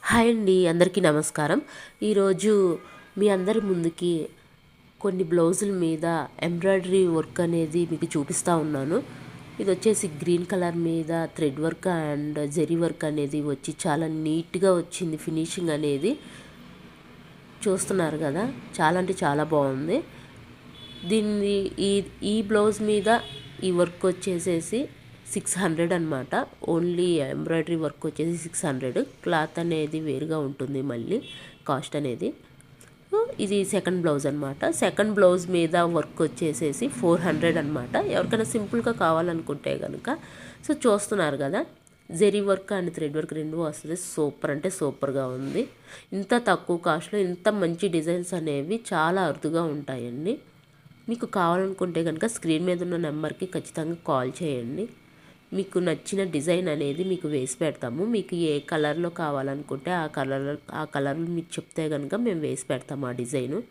Hi అండి అందరికీ నమస్కారం. ఈరోజు మీ అందరి ముందుకి కొన్ని బ్లౌజుల మీద ఎంబ్రాయిడరీ వర్క్ అనేది మీకు చూపిస్తూ ఉన్నాను. ఇది వచ్చేసి గ్రీన్ కలర్ మీద thread work and zari work అనేది వచ్చి చాలా నీట్గా వచ్చింది ఫినిషింగ్ అనేది. చూస్తున్నారు కదా చాలా అంటే చాలా బాగుంది. దీన్ని ఈ ఈ బ్లౌజ్ మీద ఈ వర్క్ వచ్చేసేసి సిక్స్ హండ్రెడ్ అనమాట ఓన్లీ ఎంబ్రాయిడరీ వర్క్ వచ్చేసి సిక్స్ హండ్రెడ్. క్లాత్ అనేది వేరుగా ఉంటుంది మళ్ళీ కాస్ట్ అనేది. ఇది సెకండ్ బ్లౌజ్ అనమాట సెకండ్ బ్లౌజ్ మీద వర్క్ వచ్చేసేసి ఫోర్ హండ్రెడ్ అనమాట ఎవరికైనా సింపుల్గా కావాలనుకుంటే కనుక సో చూస్తున్నారు కదా zari work and thread work రెండు వస్తుంది. సూపర్ అంటే సూపర్గా ఉంది. ఇంత తక్కువ కాస్ట్లో ఇంత మంచి డిజైన్స్ అనేవి చాలా అరుదుగా ఉంటాయండి. మీకు కావాలనుకుంటే కనుక స్క్రీన్ మీద ఉన్న నెంబర్కి ఖచ్చితంగా కాల్ చేయండి. మీకు నచ్చిన డిజైన్ అనేది మీకు వేసి పెడతాము. మీకు ఏ కలర్లో కావాలనుకుంటే ఆ కలర్ ఆ కలర్లు మీకు చెప్తే కనుక మేము వేసి పెడతాము ఆ డిజైను.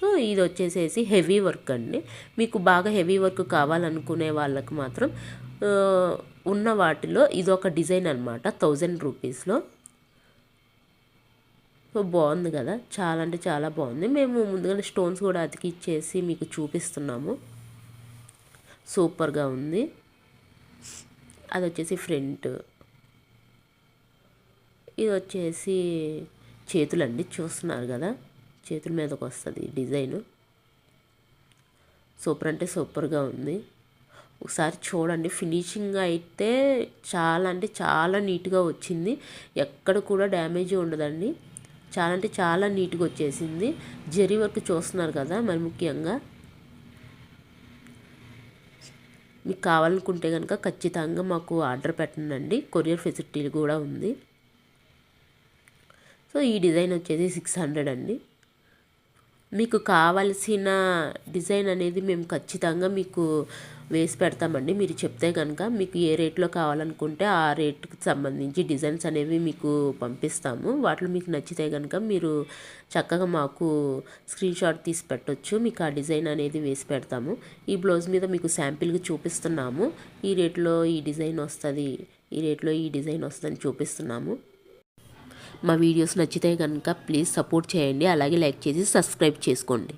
సో ఇది వచ్చేసేసి హెవీ వర్క్ అండి. మీకు బాగా హెవీ వర్క్ కావాలనుకునే వాళ్ళకి మాత్రం ఉన్న వాటిలో ఇది ఒక డిజైన్ అనమాట థౌజండ్ రూపీస్లో. సో బాగుంది కదా? చాలా అంటే చాలా బాగుంది. మేము ముందుగానే స్టోన్స్ కూడా అతికిచ్చేసి మీకు చూపిస్తున్నాము. సూపర్గా ఉంది. అది వచ్చేసి ఫ్రంట్. ఇది వచ్చేసి చేతులండి చూస్తున్నారు కదా? చేతుల మీదకి వస్తుంది డిజైన్. సూపర్ అంటే సూపర్గా ఉంది. ఒకసారి చూడండి ఫినిషింగ్ అయితే చాలా అంటే చాలా నీట్గా వచ్చింది. ఎక్కడ కూడా డ్యామేజ్ ఉండదండి. చాలా అంటే చాలా నీట్గా వచ్చేసింది. జరీ వర్క్ చూస్తున్నారు కదా మరి ముఖ్యంగా? మీకు కావాలనుకుంటే కనుక ఖచ్చితంగా మాకు ఆర్డర్ పెట్టండి కొరియర్ ఫెసిలిటీ కూడా ఉంది. సో ఈ డిజైన్ వచ్చేసి సిక్స్ హండ్రెడ్ అండి. మీకు కావలసిన డిజైన్ అనేది మేము ఖచ్చితంగా మీకు వేసి పెడతామండి. మీరు చెప్తే కనుక మీకు ఏ రేట్లో కావాలనుకుంటే ఆ రేట్కి సంబంధించి డిజైన్స్ అనేవి మీకు పంపిస్తాము. వాటిలో మీకు నచ్చితే కనుక మీరు చక్కగా మాకు స్క్రీన్ షాట్ తీసి పెట్టొచ్చు. మీకు ఆ డిజైన్ అనేది వేసి పెడతాము. ఈ బ్లౌజ్ మీద మీకు శాంపిల్గా చూపిస్తున్నాము. ఈ రేట్లో ఈ డిజైన్ వస్తుంది ఈ రేట్లో ఈ డిజైన్ వస్తుందని చూపిస్తున్నాము. మా వీడియోస్ నచ్చితే కనుక ప్లీజ్ సపోర్ట్ చేయండి. అలాగే లైక్ చేసి సబ్స్క్రైబ్ చేసుకోండి.